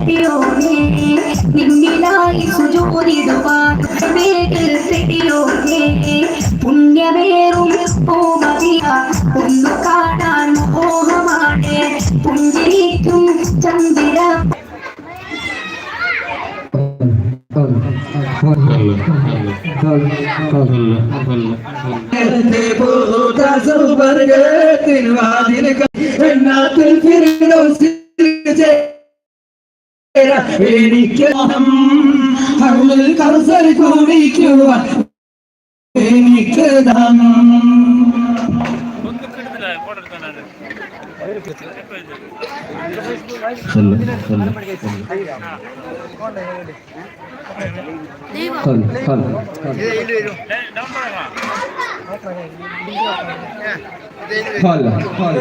തെടിയോനെ നിന്നിലായി സുജോതിടുവാൻ വേഗൽ തെടിയോനെ പുണ്യമേറും ഓമതിയ ഒന്നു കാണാൻ മോഹമാണ് പുഞ്ചിരിക്കും ചന്ദ്ര എനിക്ക് അരുളിൽ കൗസൽ കുടിക്കുവാൻ എനിക്ക് ஹால் ஹால்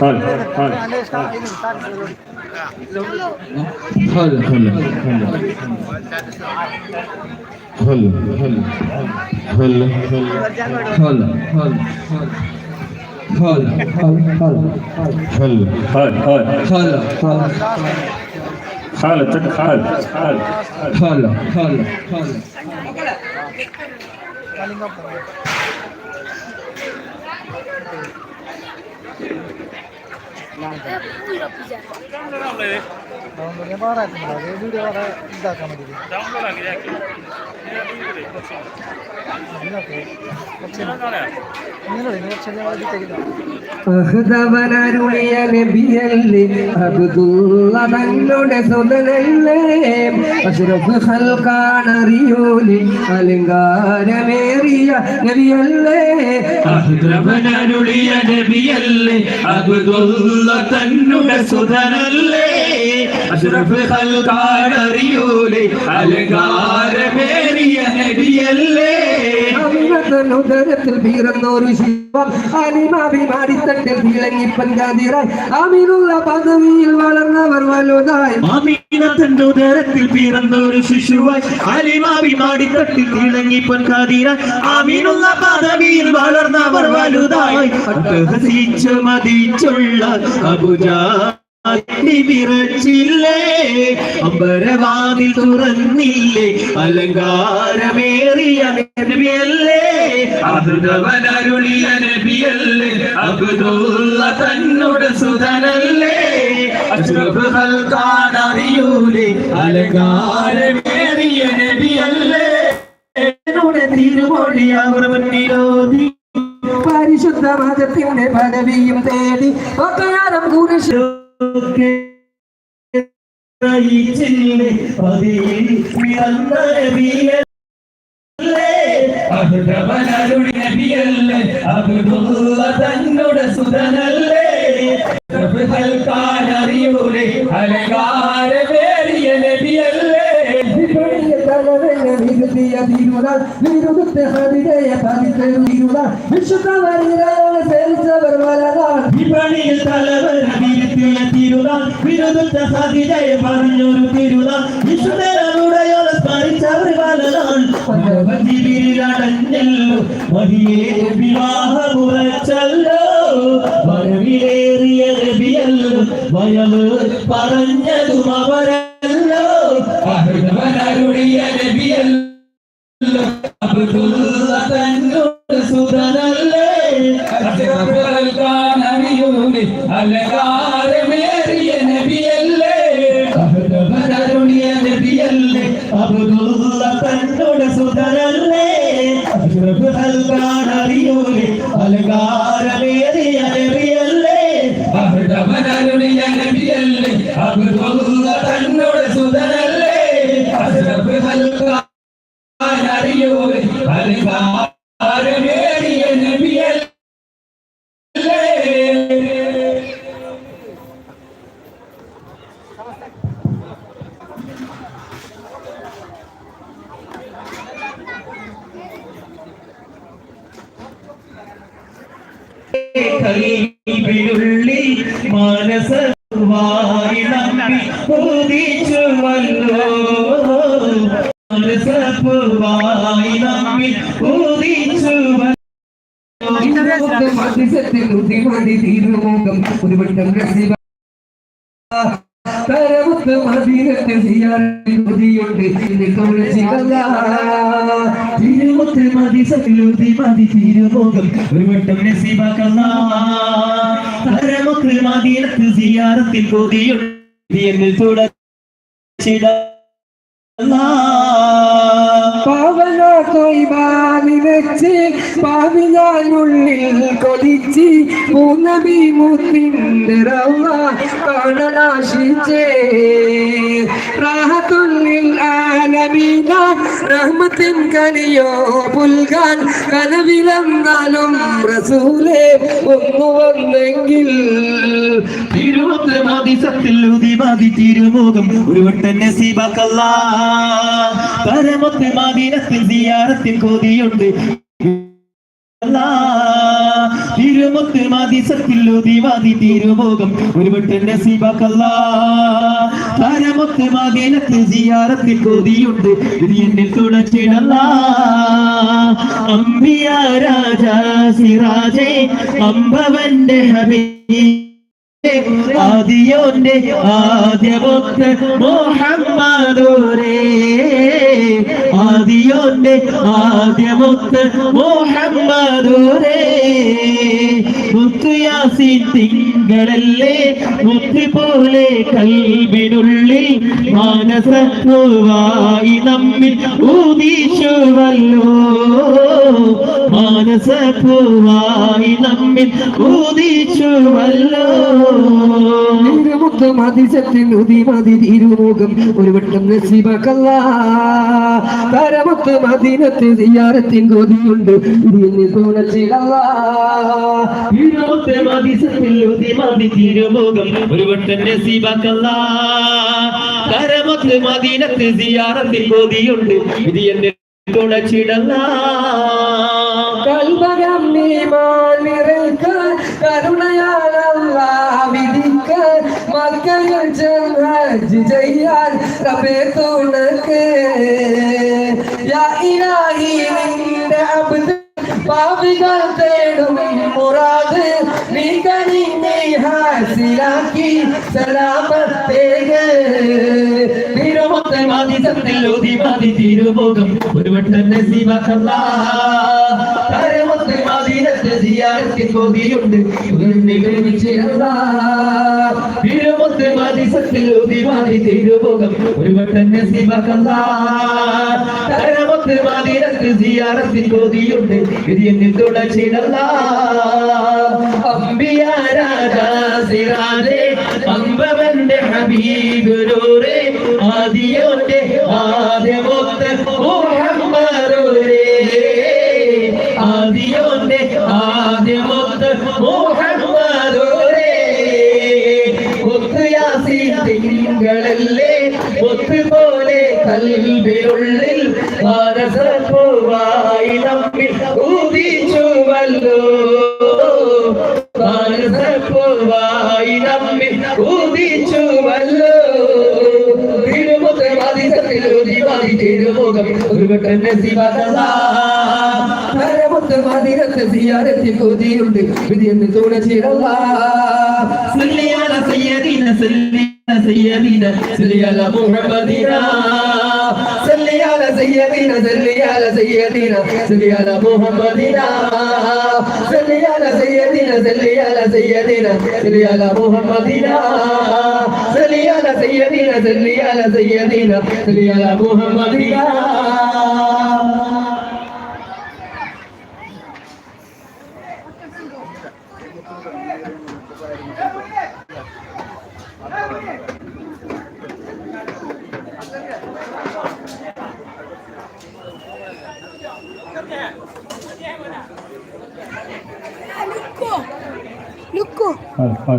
ஹால் ஹால் هلا هلا هلا هلا هلا هلا هلا هلا هلا هلا هلا حالتك حال حال حالة حالة حالة கலிங்கா போங்க വേറെ വീഡിയോ വേറെ ഇതാക്കാൻ മതി അലങ്കാരമേറിയ നബിയല്ലേ ബഹുതവനരുളിയ നബിയല്ലേ അബ്ദുള്ള തന്നുടെ സുതനല്ലേ അഷ്റഫ് ഖൽഖാനറിയൂലേ അലങ്കാരമേറിയ നബിയല്ലേ? ഉദരത്തിൽ പിറന്നൊരു ശിവം അനിമാഭിമാടിത്തട്ടിൽ തിളങ്ങി പങ്കാതിരായി അമീനുള്ള പദവിയിൽ വളർന്നവർ വലുതായി. അമീനത്തിന്റെ ഉദരത്തിൽ പിറന്ന ഒരു ശിശുവായി അലിമാഭിമാടിത്തട്ടിൽ തിളങ്ങി പൊൻകാതിര ആമീനുള്ള പദവിയിൽ വളർന്നവർ വലുതായി. അട്ടഹസിച്ചു മതിച്ചുള്ള വിറച്ചില്ലേ? അമ്പരവാതിൽ തുറന്നില്ലേ? അലങ്കാരമേറിയ നബിയല്ലേ? അഹൃതവനരുളിയ നബിയല്ലേ? അബ്ദുള്ള തന്നോട് സുതനല്ലേ ഹൽക്കാനറിയൂലേ അലങ്കാരമേറിയ നബിയല്ലേ? എന്നോട് തിരുമൊഴി അവർ മുന്നിലോതി പരിശുദ്ധ മതത്തിന്റെ പദവിയും തേടി ഒക്കെയാനം കുരിശു തന്നോട് സുതനല്ലേ ഹൽക്കാനറിയൂലേ അലങ്കാരമേറിയ വിപണിയിൽ തലവർ വിരുത്തിയ തിരുനാൾ വിരുദ്ധ സതിജയ പറഞ്ഞൊരു തിരുനാൾ വിശുദ്ധരുടെയോ സ്മരിച്ചവർ ജീവിതടഞ്ഞല്ലോ മതിയെ വിവാഹമുറച്ചല്ലോ. വരവിലേറിയ രബിയല്ലോ വയൽ പറഞ്ഞതും അവരല്ലോ. അബ്ദുള്ള തന്നോട് സുതനല്ലേ അഷ്റഫുൽഖാനറിയൂലി അലങ്കാരമേറിയ മനസ്സുമായി നമ്മി ഉദിച്ചുവല്ലോ മധ്യത്തിൽ തീരുമുഖം ഒരു വട്ടം രസിവ കരമുത്ത് മദീനത്തെ തുളസികള തിരുമുത്ത് മതി മതി തിരുമുഖം ഒരു വട്ടം നസീബാക്കല്ല തരമുത്ത് മദീനത്ത് സിയാറത്തിൽ കൊതിയുണ്ട് എന്നിൽ തുടച്ചിട പാവന കൊയ്വാനി വെച്ച് പാവിഞ്ഞാനുള്ളിൽ കൊതിച്ച് പൂനബി മുത്തിന്റെ റവ കാണലാശിച്ചേ. റാഹത്തുള്ളിൽ ആലമീന റഹ്മത്തിൻ കനിയോ പുൽകാൻ കനവിലെന്നാലും റസൂലേ ഒന്നു വന്നെങ്കിൽ. തിരുമുത്ത് മതി സത്തിൽ ഊതി മതി തിരുമുഖം ഒരു വട്ടം നസീബാക്കല്ല. തരമുത്ത് മദീനത്തിൽ സിയാറത്തിൽ കൊതിയുണ്ട്. തിരുമുത്ത് മതി സത്തിൽ തിരുമോകം മതി തിരുമുഖം ഒരു വട്ടം നസീബാക്കല്ല തരമുത്ത് മദീനത്തിൽ സിയാറത്തിൽ കൊതിയുണ്ട്. ഇത് എന്നിൽ തുടച്ചിടല്ല അമ്പിയ രാജാ സിറാജേ അമ്പവന്റെ ഹബീബ്. ആദിയോന്റെ ആദ്യമൊത്ത് മുഹമ്മദൂരേ. ആദിയോന്റെ ആദ്യമൊത്ത് മുഹമ്മദൂരേ. മുത്തുയാസി തിങ്കളല്ലേ മുത്തി പോലെ കൽവിനുള്ളിൽ മാനസപ്പൂവായി നമ്മിൽ ഊതിച്ചുവല്ലോ. മാനസപ്പൂവായി നമ്മിൽ ഊതിച്ചുവല്ലോ. തിരുമുഖ മതിസത്തിൽ ഉതി മതി തിരുമുഖം. ഒരു വട്ടം നസീബക്കല്ല. തരമുത്ത് മദീനത്ത് സിയാറത്തിൻ കൊതിയുണ്ട് തുണച്ചിടല്ല ഇരുപത്തെ മതിസത്തിൽ ഉതി മതി തിരുമുഖം. ഒരു വട്ടം നസീബാക്കല്ല. കരമത്ത് മദീനത്ത് സിയാറത്തിൽ കൊതിയുണ്ട് ഇത് എന്നെ തുണച്ചിടല്ല കൽബകം നീമാനിറക്ക് ചെയ്യാൻ റബ്ബേ തുണക്ക് യാ ഇലാഹി നിന്റെ അബ്ദ് പാപികൾ തേടും മുറാദ് നീ കനിഞ്ഞെ ഹാസിലാക്കി സലാമത്തേക്ക് തിരുമുത്തെ മതിസത്തിൽ ഉതി മതി തിരുമുഖം ഒരു വട്ടം നസീബാക്കല്ല കരമത്ത് മദീനത്ത് സിയാറത്തിൽ കൊതിയുണ്ട് തിരുമുഖം ഒരു വട്ടം രാജാ കൽവിനുള്ളിൽ മാനസപ്പൂവായി നമ്മിൽ ഊതിച്ചുവല്ലോ. മാനസപ്പൂവായി നമ്മിൽ ഊതിച്ചുവല്ലോ. തിരുമുഖ മതിസത്തിൽ ഊതിവാതി തിരുമുഖം. ഒരു سيدنا صلي على محمدنا صلي على سيدنا صلي على سيدنا صلي على محمدنا صلي على سيدنا صلي على سيدنا صلي على محمدنا صلي على سيدنا صلي على سيدنا صلي على محمدنا Rosra.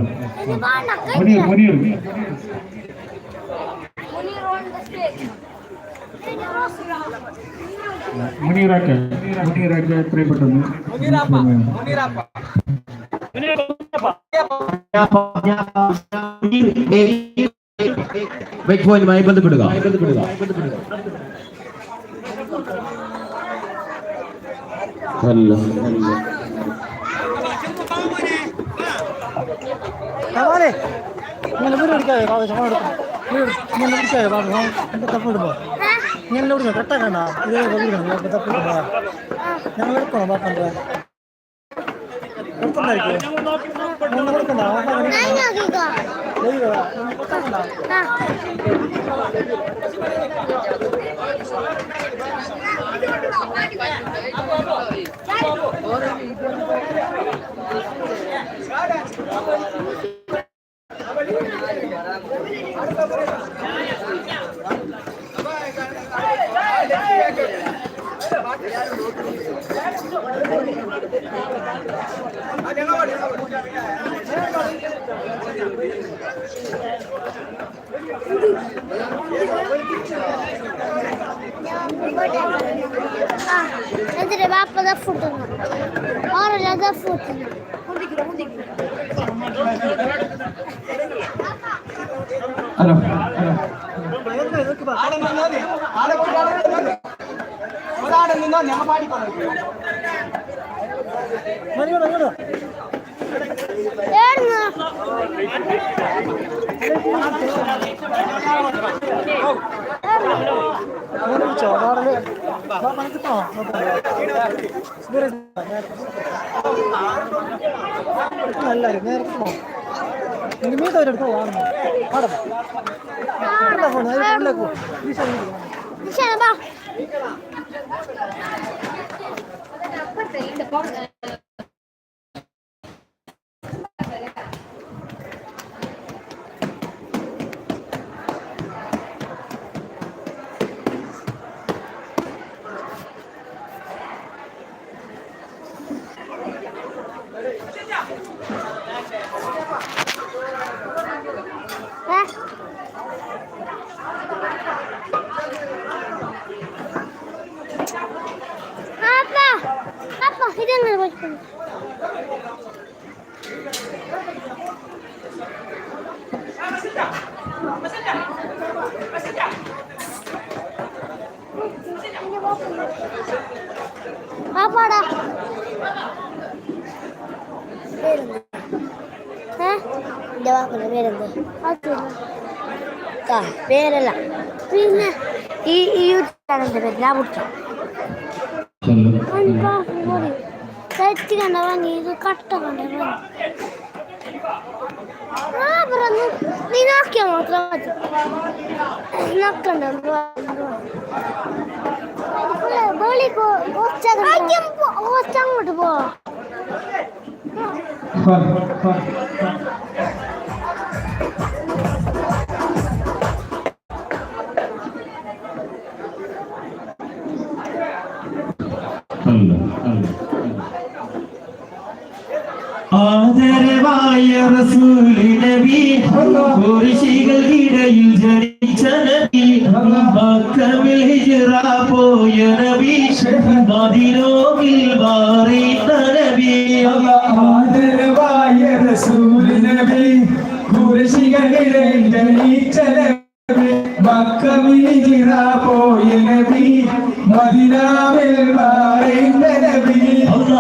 മുനീറാക്ക മുനീറാക്ക എത്രയും പെട്ടെന്ന് വെയിറ്റ് പോയിന്റുമായി ബന്ധപ്പെടുക അല്ല Vale. Me lo voy a dedicar, vamos a ഇങ്ങനെ പിടിച്ചാൽ പറഞ്ഞു എന്റെ തപ്പിടുമ്പോൾ ഇങ്ങനെ വിടുന്നു കട്ടാക്കണ്ട ഇത് വിളിക്കണം തപ്പിടുമ്പോൾ ഞങ്ങൾ എടുക്കണം പാപ്പന്റെ എടുത്തുണ്ടായിരിക്കും ഒന്നും കൊടുക്കണ്ട Vedere pappa da fortuna. Ora la da fortuna. Allora, allora. ஆட நின்னா ஆட ஆட நின்னா நம்ம பாடி பண்ணுவோம் അവരെടുത്തോ വാടണം വാടണം ഫോൺ അതിലേക്ക് ഇനി ശരി നിശാന ബാ ഏ പാപ്പാടാ പേരെന്ത്? ഏ? എന്റെ വാക്കിന്റെ പേരെന്ത്? ആ പേരല്ല. പിന്നെ ഈ ഈ യൂട്യൂബ് ചാനലിന്റെ പേര് ഞാൻ വിളിക്കാം തെറ്റ് ഇത് കട്ട കണ്ട പറഞ്ഞു നീ നോക്കിയാ മാത്രം മതി നോക്കണ്ട അങ്ങോട്ട് പോ. ആദരവായ റസൂലി നബി കുരിശികൾക്കിടയിൽ ജനിച്ച നബി മക്കമിൽ ഹിജ്റ പോയ നബി മദിനോവിൽ മാറിയ നബി. ആദരവായ റസൂൽ നബി കുരിശികളിലെ ജനിച്ച നബി മക്കമിൽ ഹിറ പോയ നബി മദീനാവിൽ വാഴുന്ന നബി. അല്ല